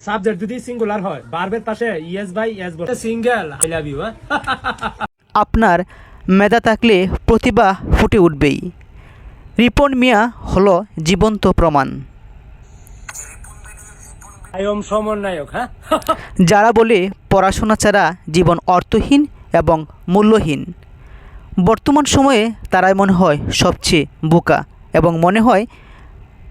Subject যদি singular হয় বারবের পাশে ইয়েস বাই ইয়েস বসে সিঙ্গেল আই লাভ ইউ আপনার মেধা থাকলে প্রতিভা ফুটে উঠবেই। রিপন মিয়া হলো জীবন্ত প্রমাণ। সমন্বয়ক হ্যাঁ? যারা বলে পড়াশোনা ছাড়া জীবন অর্থহীন এবং মূল্যহীন। বর্তমান সময়ে তারাই মনে হয় সবচেয়ে বোকা এবং মনে হয়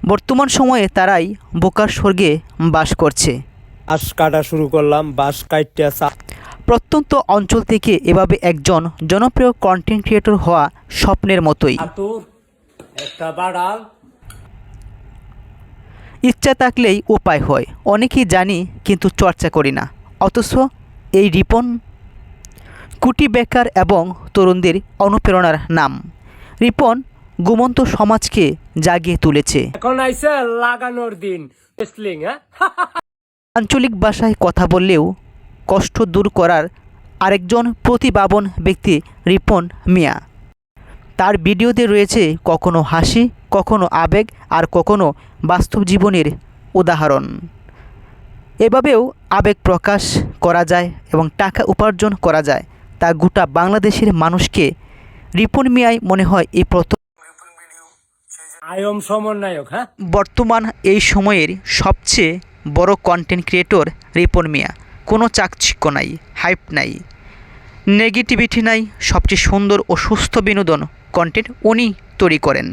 বর্তমান সময়ে তারাই বোকার স্বর্গে বাস করছে। বাস কাটা শুরু করলাম বাস কাটতে প্রত্যন্ত অঞ্চল থেকে এভাবে একজন জনপ্রিয় কন্টেন্ট ক্রিয়েটর হওয়া স্বপ্নের মতোই। ইচ্ছা থাকলেই উপায় হয় অনেকেই জানি কিন্তু চর্চা করি না। অথচ এই রিপন কুটি বেকার এবং তরুণদের অনুপ্রেরণার নাম। রিপন ঘুমন্ত সমাজকে জাগিয়ে তুলেছে। এখন আইসে লাগানোর দিন হ্যাঁ? আঞ্চলিক ভাষায় কথা বললেও কষ্ট দূর করার আরেকজন প্রতিভাবন ব্যক্তি রিপন মিয়া। তার ভিডিওতে রয়েছে কখনো হাসি কখনো আবেগ আর কখনো বাস্তব জীবনের উদাহরণ। এভাবেও আবেগ প্রকাশ করা যায় এবং টাকা উপার্জন করা যায়। তা গোটা বাংলাদেশের মানুষকে রিপন মিয়াই মনে হয় এই প্রথম আয়ম সমন্বয়ক হ্যাঁ? বর্তমান এই সময়ের সবচেয়ে বড় কন্টেন্ট ক্রিয়েটর রিপন মিয়া। কোনো চাকচিক্য নাই হাইপ নাই নেগেটিভিটি নাই, সবচেয়ে সুন্দর ও সুস্থ বিনোদন কন্টেন্ট উনি তৈরি করেন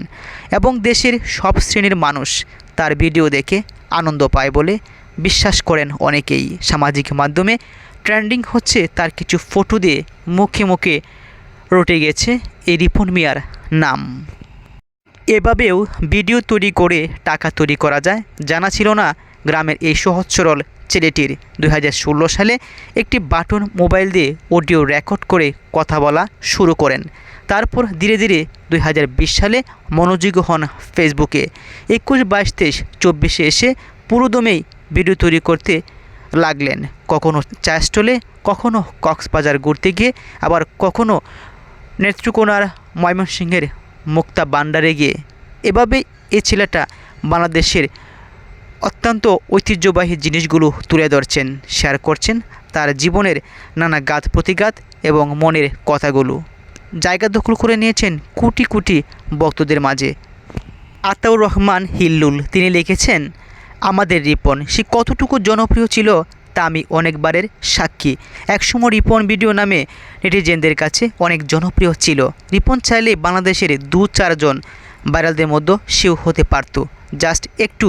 এবং দেশের সব শ্রেণির মানুষ তার ভিডিও দেখে আনন্দ পায় বলে বিশ্বাস করেন অনেকেই। সামাজিক মাধ্যমে ট্রেন্ডিং হচ্ছে তার কিছু ফটো দিয়ে মুখে মুখে রটে গেছে এই রিপন মিয়ার নাম। এভাবেও ভিডিও তৈরি করে টাকা তৈরি করা যায়। জানা ছিল না গ্রামের এই সহজ সরল ছেলেটির দুই হাজার ষোলো সালে একটি বাটন মোবাইল দিয়ে অডিও রেকর্ড করে কথা বলা শুরু করেন। তারপর ধীরে ধীরে দুই হাজার বিশ সালে মনোযোগী হন ফেসবুকে। একুশ বাইশ তেইশ চব্বিশে এসে পুরোদমেই ভিডিও তৈরি করতে লাগলেন। কখনো চা স্টলে কখনো কক্সবাজার ঘুরতে গিয়ে, আবার কখনো নেত্রকোনার ময়মনসিংহের মুক্তা বান্ডারে গিয়ে এভাবে এই ছেলেটা বাংলাদেশের অত্যন্ত ঐতিহ্যবাহী জিনিসগুলো তুলে ধরছেন শেয়ার করছেন তার জীবনের নানা গাত প্রতিঘাত এবং মনের কথাগুলো। জায়গা দখল করে নিয়েছেন কোটি কোটি ভক্তদের মাঝে। আতাউর রহমান হিল্লুল, তিনি লিখেছেন, আমাদের রিপন, সে কতটুকু জনপ্রিয় ছিল তা আমি অনেকবারের সাক্ষী। একসময় রিপন ভিডিও নামে নেটিজেনদের কাছে অনেক জনপ্রিয় ছিল। রিপন চাইলে বাংলাদেশের দু চারজন ভাইরালদের মধ্যে সেও হতে পারত। জাস্ট একটু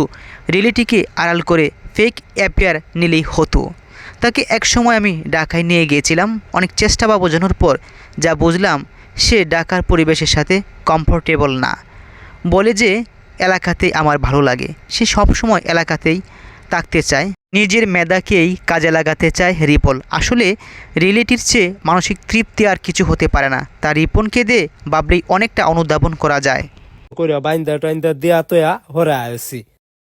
রিয়েলিটিকে আড়াল করে ফেক অ্যাপিয়ার নিলেই হতো। তাকে একসময় আমি ঢাকায় নিয়ে গিয়েছিলাম। অনেক চেষ্টা বা বোঝানোর পর যা বুঝলাম, সে ঢাকার পরিবেশের সাথে কমফোর্টেবল না। বলে যে, এলাকাতেই আমার ভালো লাগে। সে সবসময় এলাকাতেই থাকতে চায়, নিজের মেধাকেই কাজে লাগাতে চায় রিপল আসলে রিলেটির চেয়ে মানসিক তৃপ্তি আর কিছু হতে পারে না। তার রিপনকে দে বাবলেই অনেকটা অনুধাবন করা যায়। কইরা বাইন্দা টাইন্দা দেয়া তোয়া হরে আইসি